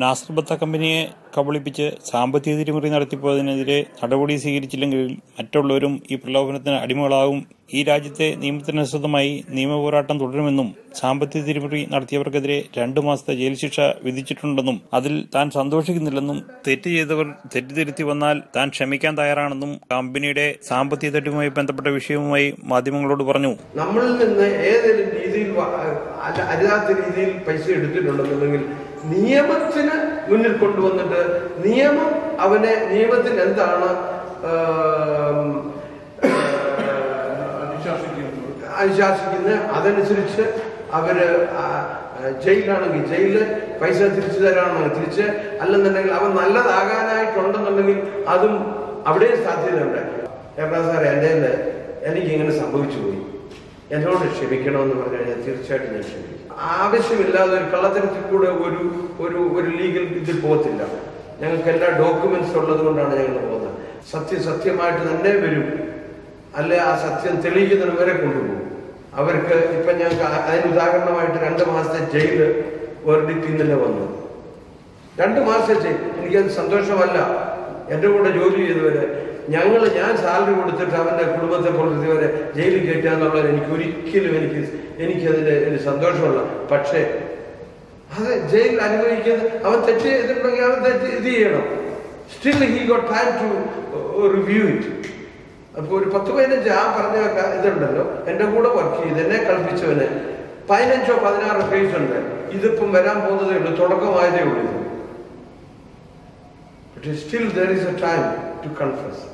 നാസർ ബത്ത കമ്പനിയെ കബളിപ്പിച്ച് സാമ്പത്തിക തിരിമറി നടത്തിപ്പോയതിനെതിരെ നടപടി സ്വീകരിച്ചില്ലെങ്കിൽ മറ്റുള്ളവരും ഈ പ്രലോഭനത്തിന് അടിമകളാകും. ഈ രാജ്യത്തെ നിയമത്തിനനുസൃതമായി നിയമപോരാട്ടം തുടരുമെന്നും സാമ്പത്തിക തിരിമറി നടത്തിയവർക്കെതിരെ രണ്ടു മാസത്തെ ജയിൽ ശിക്ഷ വിധിച്ചിട്ടുണ്ടെന്നും അതിൽ താൻ സന്തോഷിക്കുന്നില്ലെന്നും തെറ്റ് ചെയ്തവർ തെറ്റിദ്ധരുത്തി വന്നാൽ താൻ ക്ഷമിക്കാൻ തയ്യാറാണെന്നും കമ്പനിയുടെ സാമ്പത്തിക തട്ടുമായി ബന്ധപ്പെട്ട വിഷയവുമായി മാധ്യമങ്ങളോട് പറഞ്ഞു. നമ്മളിൽ നിന്ന് ഏതെങ്കിലും രീതിയിൽ വ- അല്ല- രീതിയിൽ പൈസ എടുത്തിട്ടുണ്ടെന്നുണ്ടെങ്കിൽ നിയമത്തിന് മുന്നിൽ കൊണ്ടുവന്നിട്ട് നിയമം അവനെ നിയമത്തിന് എന്താണ് അനുശാസിക്കുന്നത് അതനുസരിച്ച് അവർ ജയിലാണെങ്കിൽ ജയിലിൽ പൈസ തിരിച്ചു തരാണെങ്കിൽ തിരിച്ച് അല്ലെന്നുണ്ടെങ്കിൽ അവൻ നല്ലതാകാനായിട്ടുണ്ടെന്നുണ്ടെങ്കിൽ അതും അവിടെയും സാധ്യതയുണ്ട്. എറണാകുളം സാറേ എന്റെ എനിക്ക് ഇങ്ങനെ സംഭവിച്ചു പോയി. എന്നോട് ക്ഷമിക്കണമെന്ന് പറഞ്ഞു കഴിഞ്ഞാൽ തീർച്ചയായിട്ടും ഞാൻ ക്ഷമിക്കും. ആവശ്യമില്ലാതെ ഒരു കള്ളത്തരത്തിൽ കൂടെ ഒരു ഒരു ഒരു ലീഗൽ ഇതിൽ പോകത്തില്ല. ഞങ്ങൾക്ക് എല്ലാ ഡോക്യുമെന്റ്സ് ഉള്ളത് കൊണ്ടാണ് ഞങ്ങൾ പോകുന്നത്. സത്യം സത്യമായിട്ട് തന്നെ വരും. അല്ലെ ആ സത്യം തെളിയിക്കുന്നതിന് വരെ കൊണ്ടുപോകും. അവർക്ക് ഇപ്പം ഞങ്ങൾക്ക് അതിന് ഉദാഹരണമായിട്ട് രണ്ട് മാസത്തെ ജയിൽ വേർഡിക്റ്റ് ഇന്നലെ വന്നു. രണ്ട് മാസത്തെ ജയിൽ എനിക്കത് സന്തോഷമല്ല. എന്റെ കൂടെ ജോലി ചെയ്തവര് ഞങ്ങൾ ഞാൻ സാലറി കൊടുത്തിട്ട് അവന്റെ കുടുംബത്തെ പുലർത്തിയവരെ ജയിലിൽ കയറ്റുക എന്നുള്ളത് എനിക്ക് ഒരിക്കലും എനിക്ക് എനിക്കതിന്റെ ഒരു സന്തോഷമുള്ള പക്ഷേ അത് ജയിലിൽ അനുഭവിക്കുന്നത് അവൻ തെറ്റ് ചെയ്തിട്ടുണ്ടെങ്കിൽ അവൻ തെറ്റ് ഇത് ചെയ്യണം. Still he got time to review it അപ്പോൾ ഒരു പത്ത് പതിനഞ്ച് ആ പറഞ്ഞ ഇതുണ്ടല്ലോ. എന്റെ കൂടെ വർക്ക് ചെയ്ത് എന്നെ കളിപ്പിച്ചവന് പതിനഞ്ചോ പതിനാറോ കേസ് ഉണ്ട്. ഇതിപ്പം വരാൻ പോകുന്നതേ ഉള്ളൂ. തുടക്കമായതേ ഉള്ളൂ still there is a time to confess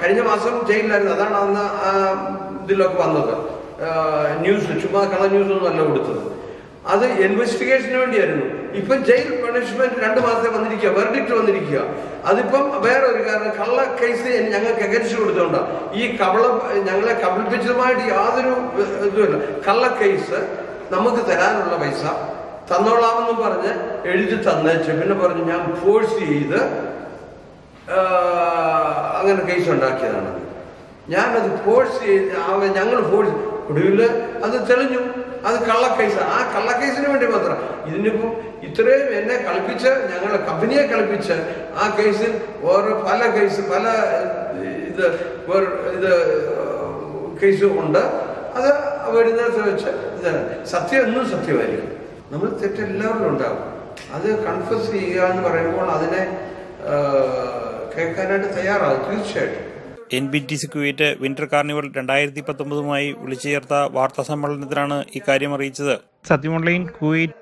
കഴിഞ്ഞ മാസം ജയിലിലായിരുന്നു. അതാണ് അന്ന് ഇതിലൊക്കെ വന്നത്. ന്യൂസ് ചുമ്മാ കള ന്യൂസ് ഒന്നും അല്ല കൊടുത്തത്. അത് ഇൻവെസ്റ്റിഗേഷന് വേണ്ടിയായിരുന്നു. ഇപ്പം ജയിൽ പണിഷ്മെന്റ് രണ്ട് മാസത്തെ വന്നിരിക്കുക. വെർഡിക്റ്റ് വന്നിരിക്കുക. അതിപ്പം വേറെ ഒരു കാരണം കള്ള കേസ് ഞങ്ങൾക്ക് എകരിച്ചു കൊടുത്തോണ്ടാ. ഈ കബള ഞങ്ങളെ കബളിപ്പിച്ചതുമായിട്ട് യാതൊരു ഇതുമില്ല. കള്ള കേസ് നമുക്ക് തരാനുള്ള പൈസ തന്നോളാമെന്ന് പറഞ്ഞ് എഴുതി തന്നേച്ച്. പിന്നെ പറഞ്ഞു ഞാൻ ഫോഴ്സ് ചെയ്ത് അങ്ങനെ കേസ് ഉണ്ടാക്കിയതാണ്. ഞാനത് ഫോഴ്സ് ചെയ്ത് ഞങ്ങൾ ഫോഴ്സ് ഒടുവിൽ അത് തെളിഞ്ഞു. അത് കള്ളക്കേസ് ആ. കള്ളക്കേസിന് വേണ്ടി മാത്രം. ഇതിനിപ്പോൾ ഇത്രയും എന്നെ കളിപ്പിച്ച് ഞങ്ങളെ കമ്പനിയെ കളിപ്പിച്ച് ആ കേസിൽ ഓരോ പല കേസ് പല ഇത് ഇത് കേസ് ഉണ്ട്. അത് വരുന്നിടത്ത് വെച്ച് ഇതാണ് സത്യം എന്നും സത്യമായിരിക്കും. നമ്മൾ തെറ്റെല്ലാവരും ഉണ്ടാകും അത് കൺഫ്യൂസ് ചെയ്യുക എന്ന് പറയുമ്പോൾ അതിനെ കേൾക്കാനായിട്ട് തയ്യാറാകും തീർച്ചയായിട്ടും. N B T C Kuwait winter carnival രണ്ടായിരത്തി പത്തൊമ്പതുമായി വിളിച്ചു ചേർത്ത വാർത്താ സമ്മേളനത്തിലാണ് ഇക്കാര്യം അറിയിച്ചത്. സത്യം ഓൺലൈൻ കുവൈറ്റ്